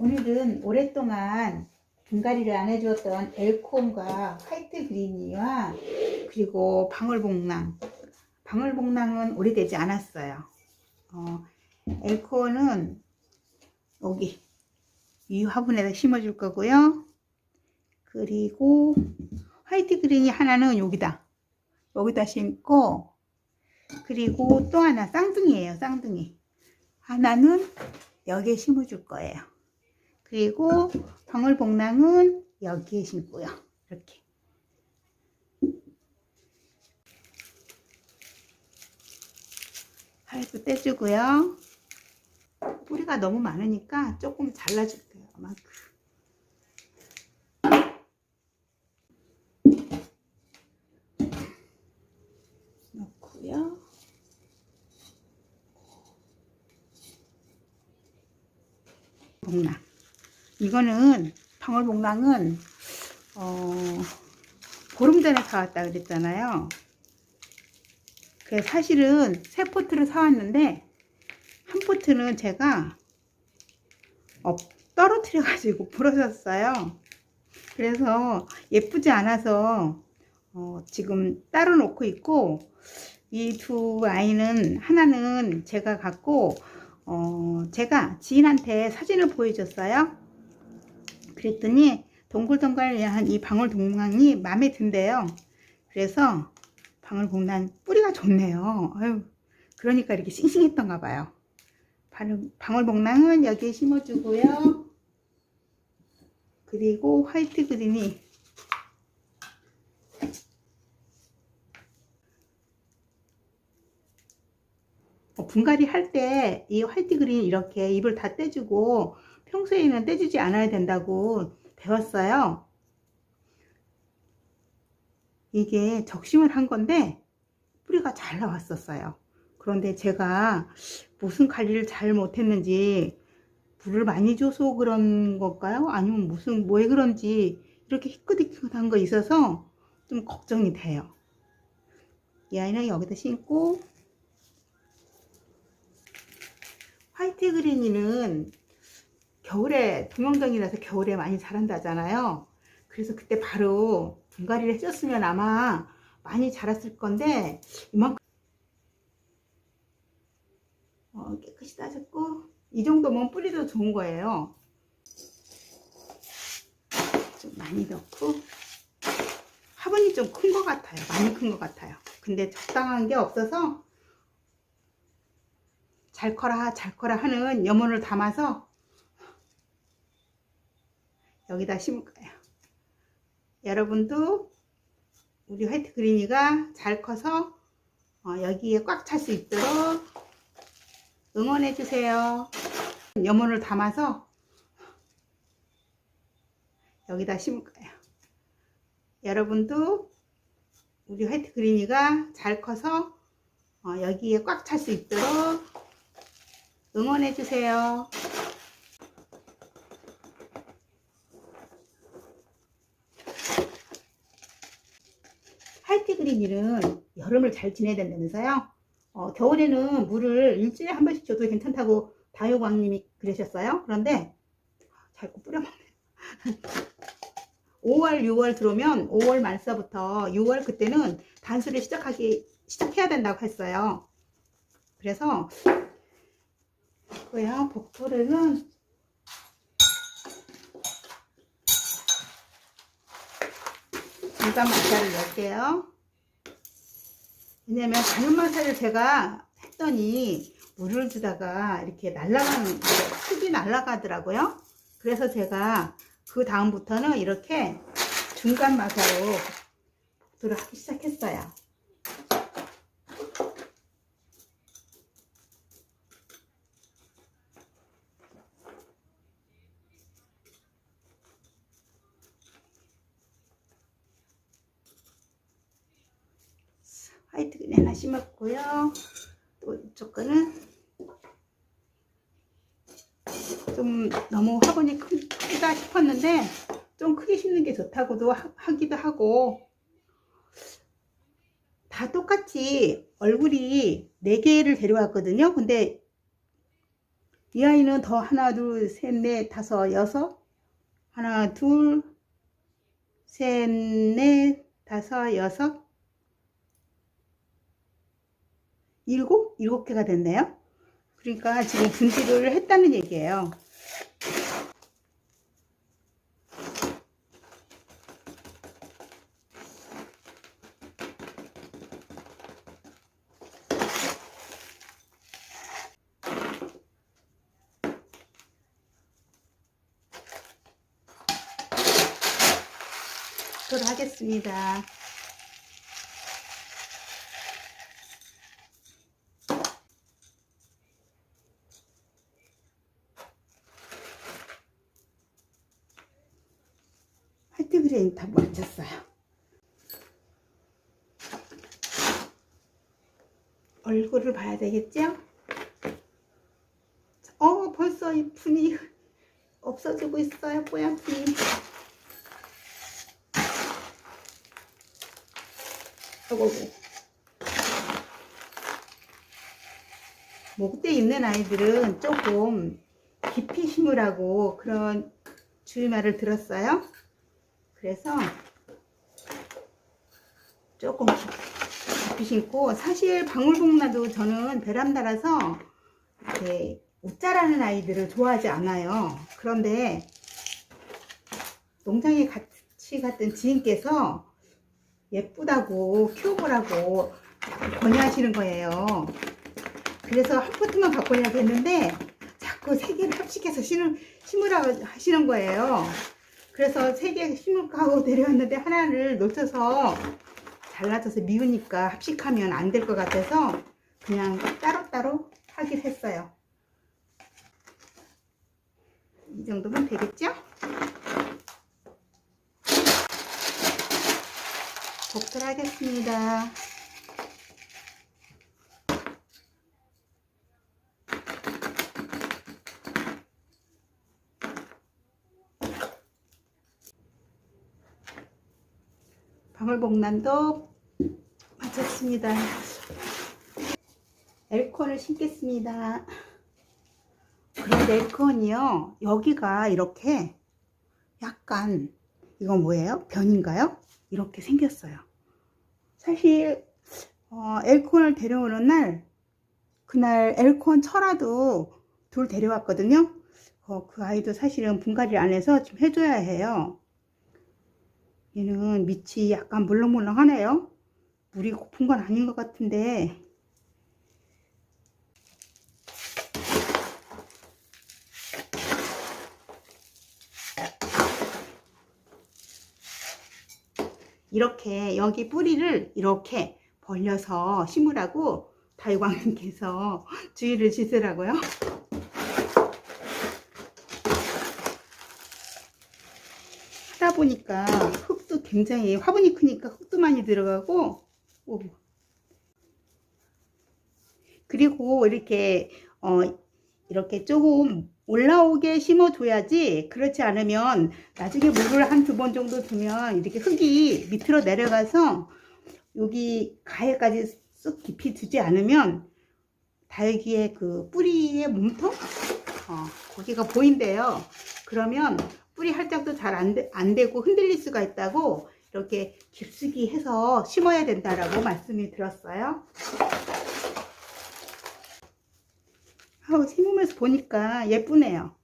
오늘은 오랫동안 분갈이를 안 해주었던 엘콤과 화이트 그리니와 그리고 방울복랑. 방울복랑은 오래되지 않았어요. 어, 엘코는 여기 이 화분에다 심어줄 거고요. 그리고 화이트 그린이 하나는 여기다. 여기다 심고 그리고 또 하나 쌍둥이에요 쌍둥이. 하나는 여기에 심어줄 거예요 그리고 방울복랑은 여기에 심고요. 이렇게. 하이프 떼주고요. 뿌리가 너무 많으니까 조금 잘라줄게요 이만큼. 넣고요. 복랑 이거는 방울복랑은 어, 보름 전에 사왔다 그랬잖아요. 그 사실은 세 포트를 사왔는데 한 포트는 제가 어, 떨어뜨려 가지고 부러졌어요. 그래서 예쁘지 않아서 어, 지금 따로 놓고 있고 이 두 아이는 하나는 제가 갖고 어, 제가 지인한테 사진을 보여줬어요 그랬더니 동글동글한 이 방울동랑이 마음에 든대요. 그래서 방울복랑 뿌리가 좋네요. 아유, 그러니까 이렇게 싱싱했던가 봐요. 방울복랑은 여기에 심어주고요. 그리고 화이트 그린이 분갈이 할 때 이 화이트 그린 이렇게 잎을 다 떼주고 평소에는 떼주지 않아야 된다고 배웠어요. 이게 적심을 한 건데 뿌리가 잘 나왔었어요. 그런데 제가 무슨 관리를 잘 못했는지 물을 많이 줘서 그런 걸까요? 아니면 무슨 뭐에 그런지 이렇게 희끗희끗한 거 있어서 좀 걱정이 돼요. 이 아이는 여기다 심고 화이트 그린이는 겨울에 동영정이라서 겨울에 많이 자란다잖아요. 그래서 그때 바로 분갈이를 해줬으면 아마 많이 자랐을 건데 이만큼 어, 깨끗이 따졌고 이 정도면 뿌리도 좋은 거예요. 좀 많이 넣고 화분이 좀 큰 것 같아요. 많이 큰 것 같아요. 근데 적당한 게 없어서 잘 커라 잘 커라 하는 염원을 담아서 여기다 심을 거예요. 여러분도 우리 화이트 그린이가 잘 커서 어, 여기에 꽉 찰 수 있도록 응원해 주세요. 염원을 담아서 여기다 심을 거예요. 여러분도 우리 화이트 그린이가 잘 커서 어, 여기에 꽉 찰 수 있도록 응원해 주세요. 화이트 그린이는 여름을 잘 지내야 된다면서요? 어, 겨울에는 물을 일주일에 한 번씩 줘도 괜찮다고 다효광님이 그러셨어요. 그런데 자꾸 뿌려먹네. 5월, 6월 들어오면 5월 말서부터 6월 그때는 단수를 시작하기 시작해야 된다고 했어요. 그래서 고요 복토르는 중간 마사를 넣을게요. 왜냐면 작은 마사를 제가 했더니 물을 주다가 이렇게 날아가는 흙이 날아가더라고요. 그래서 제가 그 다음부터는 이렇게 중간 마사로 복도를 하기 시작했어요. 화이트 그린 하나 심었고요. 또 이쪽 거는 좀 너무 화분이 크, 크다 싶었는데 좀 크게 심는 게 좋다고도 하, 하기도 하고 다 똑같이 얼굴이 4개를 데려왔거든요. 근데 이 아이는 더 하나, 둘, 셋, 넷, 다섯, 여섯. 하나, 둘, 셋, 넷, 다섯, 여섯. 일곱? 일곱 개가 됐네요. 그러니까 지금 분질을 했다는 얘기예요. 그걸 하겠습니다. 화이트그레인 다 맞췄어요. 얼굴을 봐야 되겠죠? 어, 벌써 이 분이 없어지고 있어요, 뽀얀 분이. 어고고. 목대 있는 아이들은 조금 깊이 심으라고 그런 주의 말을 들었어요. 그래서 조금 깊- 깊이 심고 사실 방울복나도 저는 베란다라서 이렇게 옷 자라는 아이들을 좋아하지 않아요. 그런데 농장에 같이 갔던 지인께서 예쁘다고 키워보라고 권유하시는 거예요. 그래서 한 포트만 갖고 오려고 했는데 자꾸 세 개를 합식해서 심으, 심으라고 하시는 거예요. 그래서 세 개 심을까 하고 데려왔는데 하나를 놓쳐서 잘라져서 미우니까 합식하면 안 될 것 같아서 그냥 따로따로 하기로 했어요. 이 정도면 되겠죠? 복술하겠습니다. 방울복란도 마쳤습니다. 엘콘을 심겠습니다. 그런데 엘콘이요, 여기가 이렇게 약간, 이건 뭐예요? 변인가요? 이렇게 생겼어요. 사실, 어, 엘콘을 데려오는 날, 그날 엘콘 철화도 둘 데려왔거든요. 어, 그 아이도 사실은 분갈이를 안 해서 좀 해줘야 해요. 얘는 밑이 약간 물렁물렁하네요. 물이 고픈 건 아닌 것 같은데 이렇게 여기 뿌리를 이렇게 벌려서 심으라고 달광님께서 주의를 주시더라고요. 하다 보니까 흙도 굉장히 화분이 크니까 흙도 많이 들어가고 오. 그리고 이렇게 어 이렇게 조금 올라오게 심어줘야지 그렇지 않으면 나중에 물을 한 두 번 정도 두면 이렇게 흙이 밑으로 내려가서 여기 가해까지 쑥 깊이 두지 않으면 다육이의 그 뿌리의 몸통 어, 거기가 보인대요. 그러면 뿌리 활짝도 잘안 되고 흔들릴 수가 있다고 이렇게 깊숙이 해서 심어야 된다라고 말씀을 들었어요. 아우 심으면서 보니까 예쁘네요.